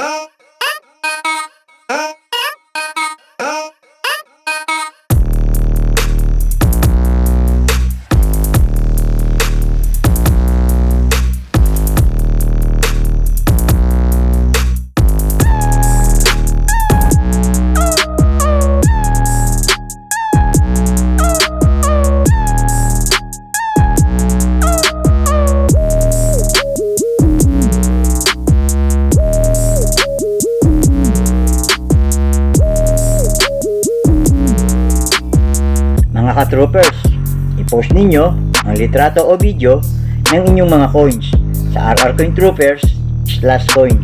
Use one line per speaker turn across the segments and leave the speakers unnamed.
Ah! Mga ka-troopers, i-post ninyo ang litrato o video ng inyong mga coins sa RR Coin Troopers slash coin.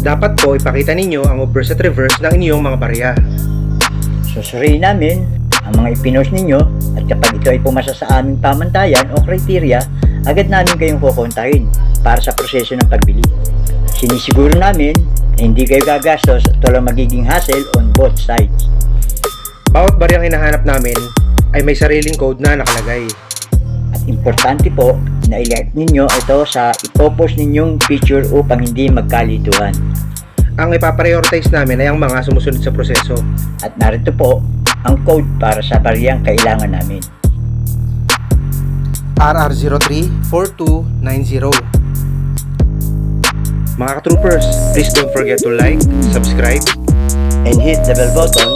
Dapat po ipakita ninyo ang obverse at reverse ng inyong mga barya.
Susuriin namin ang mga ipinost ninyo at kapag ito ay pumasa sa aming pamantayan o kriteria, agad namin kayong kukontahin para sa proseso ng pagbili. Sinisiguro namin na hindi kayo gagastos at walang magiging hassle on both sides.
Bawat baryang hinahanap namin ay may sariling code na nakalagay.
At importante po na ilike ninyo ito sa ipopost ninyong picture upang hindi magkalituhan.
Ang ipaprioritize namin ay ang mga sumusunod sa proseso.
At narito po ang code para sa bariyang kailangan namin.
RR034290 Mga ka-troopers, please don't forget to like, subscribe,
And hit the bell button